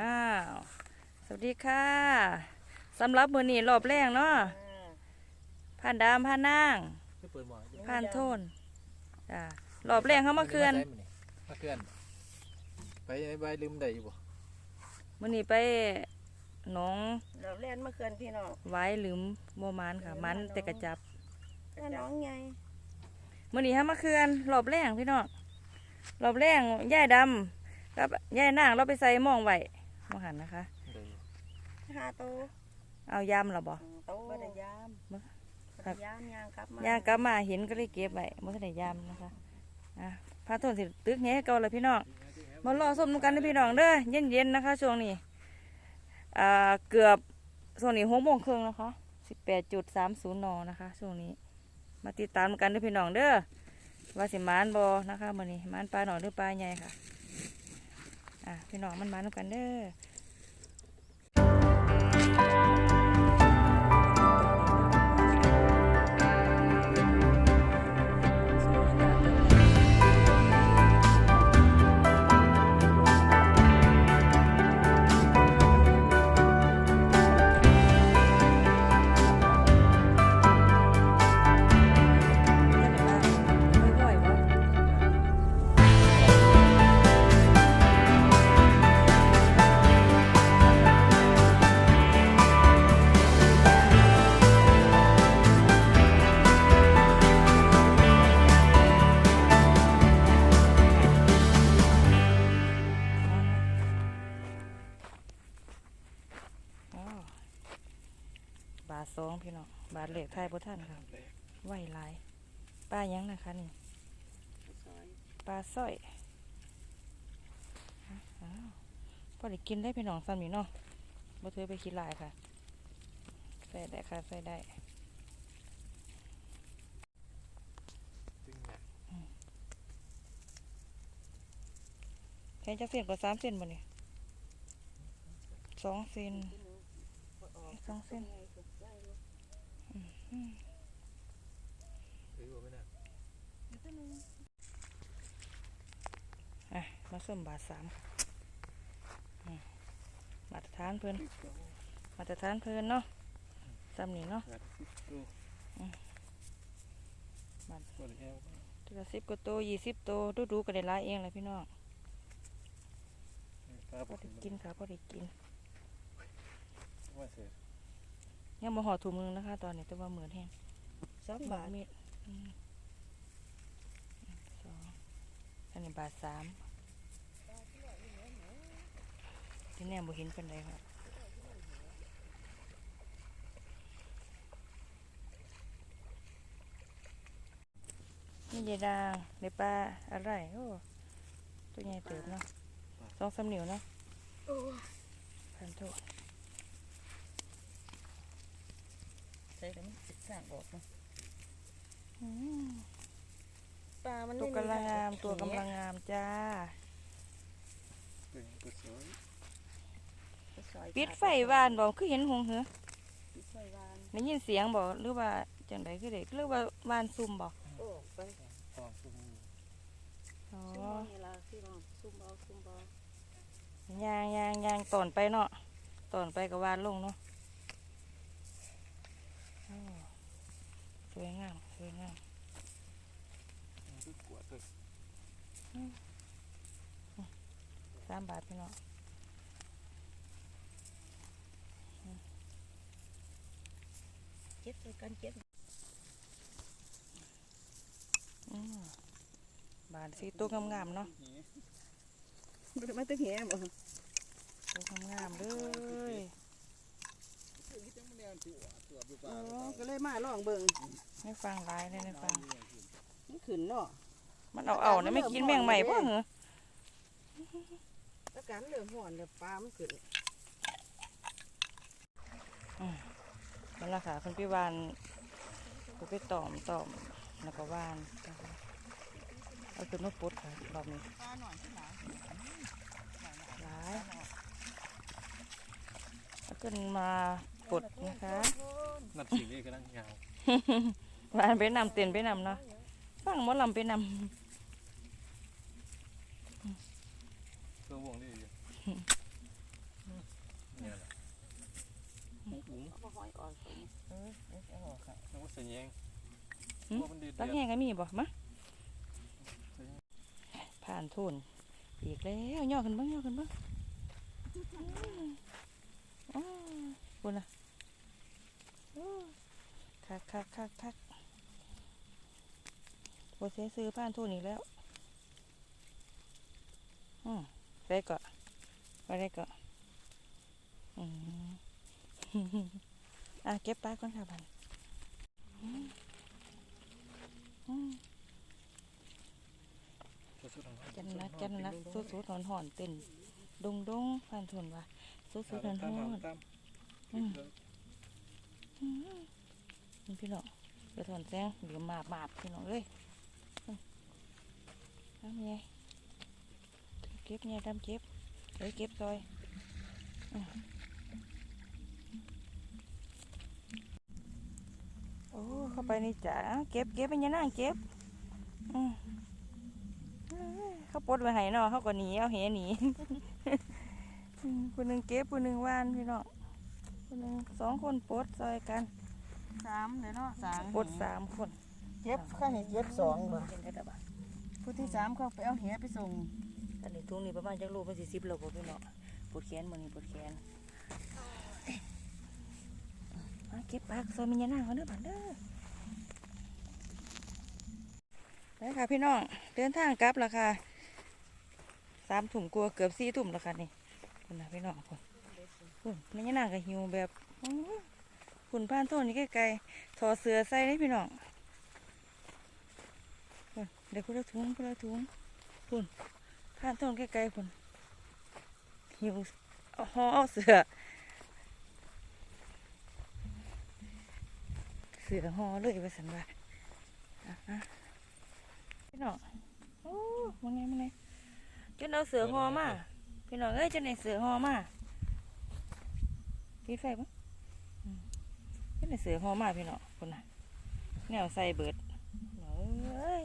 อ้าว สวัสดีค่ะสำหรับมือนี้รอบแรกเนาะผ่านดามผ่านนางคือเปิดหมอผ่านโทนจ้ารอบแรกเขามาเคือนมาเคือนไปไปลืมได้อยู่บ่มือนี้ไปหนองเราเล่นเมื่อคืนพี่น้องไว้หลืมโมมานค่ะมันแต่กระจับแล้วน้องไงมือนี้เขามาเคือนรอบแรกพี่น้องรอบแรกย่ายดำกับย่ายนางเราไปใส่หมองไว้ มองหันนะคะได้อยู่ห้าโตเอายำเหรอบ่โตบ่ได้ยามบ่บ่ได้ยามยางกลับมาย่างกลับมาเห็นก็เลยเก็บไว้มื่อได้ยำนะคะอะพาโทนสิตึกแง่เก่าเลยพี่น้องมารอส้มกันนะพี่น้องเด้อเย็นๆนะคะ ช่วงนี้อ่าเกือบช่วงนี้หกโมงครึ่งนะคะสิบแปดจุดสามศูนย์นนะคะ ช่วงนี้ มาติดตามกันด้วยพี่น้องเด้อว่าสิมานบอนะคะมื่อนี้มานปลาหน่อยหรือปลาใหญ่ค่ะ อะพี่น้องมันมานำกันเด้อ ทเหล็กไทยพุท่านค่ะไหวหลายปลาหยังนะคะนี่ปลาสร้อยอ้าวพอได้กินได้พี่น้องซ้ำนี่เนาะบ่เธอไปคิดหลายค่ะใส่ได้ค่ะใส่ได้ตึงหนักแค่จะเส้นกว่าสามเส้นบ่เนี่ยสองเส้นสองเส้นหรื อว่าไม่น่าอะมาส้มบาทสามค่ะอืมมาตรฐานเพิ่นมาตรฐานเพิ่นเนาะซ้ำนี่เนาะงัดสิบตัวบัดบ่ได้แอวตัวละสิบกว่าตัวยี่สิบตัวดูดูๆก็ได้หลายเองเลยพี่น้องปลาพอได้กินค่ะพอได้กินว่าเสร็จ ยังมาห่อถุงมือนะคะ ตอนนี้แต่ว่าเหมือนแห้งสองบาทมีดอืมสองอันนี้บาทสามที่แน่บ่เห็นเป็นไรค่ะนี่ยายดางในปลาอะไรโอ้ตัวใหญ่เติบเนาะสองสามนิ้วเนาะโอ้พันโทษ ใส่แล้วมันสิสร้างออกเนาะอืมปลา มันตัวกำลังงามตัวกำลังงามจ้าตึงตัวสวยปิดไฟบ้านบอกคือเห็นหงเหรอปิดไฟวานได้ยินเสียงบอกหรือว่าจังไดคือเด็กหรือว่าบ้านซุ่มบอกโอ้ไปฟองซุ้มอ๋อซุ่มเอานี่ล่ะพี่น้องซุ่มเอาซุ่มเอายางยางยางตอนไปเนาะตอนไปกับวานลงเนาะโอ้ส วยงาม สวยงามมันคือกวดเลยสามบาทพี่เนาะเก็บใส่กันเก็บอืมบาทสีตัวงามๆเนาะบ่ได้มาตึกแหบ่ตัวงามๆเลยอ๋อก็เลยมาลองเบิ่ง ไม่ฟังหลายเลยไม่ฟังมันขึ้นเนาะมันเอาเอาเนี่ยไม่กินแมงใหม่ป่ะเหรอแล้วกันเริ่มฮ้อนแล้วปลามันขึ้นนั่นแหละค่ะคุณพี่วานคุณพี่ตอมตอมแล้วก็วานนะคะเอาขึ้นมาปุดค่ะรอบนี้ปลาหน่อยที่หลายหลายเอาขึ้นมาปุดนะคะนับสีนี่ก็นั่งยาว วานไปนำเตียนไปนำเนาะฟังมดลำไปนำเครื่งแง่ตักแหงกันมีบ่มะผ่านทุนอีกแล้วย่อขึ้นบ้างย่อขึ้นบ้างอ๋อคุณอะคักคักคักคัก โบเสียซื้อผ่านทุนอีกแล้วอืมได้ก็ไปได้ก็อืมอะเก็บปลาก่อนค่ะบันอืมอืมสุดๆของแกันนักแกันนักสุดสุดหอนหอนๆเต้นดงดงผ่านทนว่าสุดสุดหอนหตามอนตามอืมอืมนี่พี่น้องเดี๋ยวถอนแสงเดี๋ยวมาบมาบพี่น้องเลยอืม ทำไงเก็บไงทำเก็บเดี๋ยวเก็บซอยอืมโอ้เข้าไปในจ๋าเก็บเก็บเป็นยังนั่งเก็บอืมเขาปลดไว้ให้เนาะเขาก็หนีเอาเหหนีอืมผู้หนึ่งเก็บผู้หนึ่งว่านพี่น้องผู้หนึ่งสองคนปลดซอยกันสามเลยเนาะสามปลดสามคนเจ็บข้าเห็นเจ็บสองบ่ สามเขาไปเอาแหไปส่งอันนี้ทุ่งนี้ประมาณจักรูเป็นสี่สิบโลบ่พี่น้องปวดแขนมือนี้ปวดแขนมาเก็บผักซอยมีเงี้ยหน้าเขาเด้อบันเด้อไปค่ะพี่น้องเดินทางกลับแล้วค่ะสามถุ่มกลัวเกือบสี่ถุ่มแล้วค่ะนี่คุณนะพี่น้องคุณคุณนี่ยังนางก็หิวแบบคุณผ่านต้นนี่ไกลๆถอเสื้อใส่ได้พี่น้อง ดี๋ยวคุณละถุงคุณละถุงคุณผ่านต้นไกลๆคุณหิวห่อเอาเสือเสือห่อเลยว่าสันว่าพี่น้องโอ้มันไงมันไงจนเอาเสือห่อมาพี่น้องเอ้ยจนในเสือห่อมาพี่ไฟปะอืมเป็นเสือห่อมาพี่เนาะคนน่ะแนวใส่เบิดเอ้ย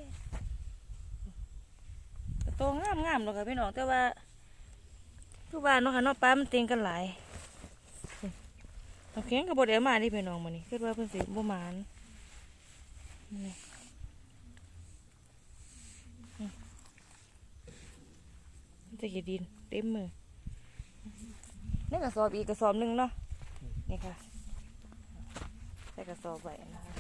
โตงามงามๆเนาะค่ะพี่น้องแต่ว่าทุกบ้านเนาะค่ะเนาะปลามันเต็งกันหลายเอาเข็งกับบดเดียวมาดิพี่น้องมานี่คิดว่าเพิ่นสิบ่มานนี่อืมมันจะกี่ดินเต็มมือนี่กระสอบอีกกระสอบหนึ่งเนาะนี่ค่ะใส่กระสอบไว้นะคะ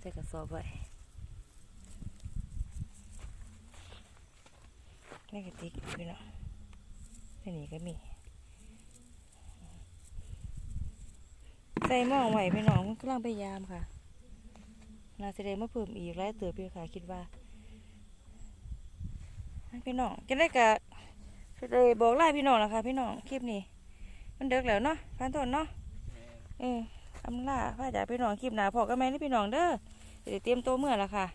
ใส่กระสอบไว้ นี่กระติกพี่เนาะที่นี่ก็มีใส่หม้อไหวพี่น้องกำลังพยายามค่ะนาจะได้มาเพิ่มอีกหลายเติบพี่ค่ะคิดว่าพี่น้องจะได้กะจะได้บอกลาพี่น้องนะคะ พี่น้องคลิปนี้ มันเดึกแล้วเนาะพันต้นเนาะเอออำลาพ่อจ๋าพี่น้องคลิปหนาพอกันไหมนี่พี่น้องเด้อเดี๋ยวเตรียมตัวเมื่อแล้วค่ะ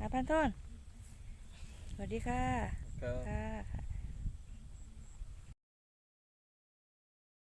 นะพันต้นสวัสดีค่ะ ค่ะค่ะ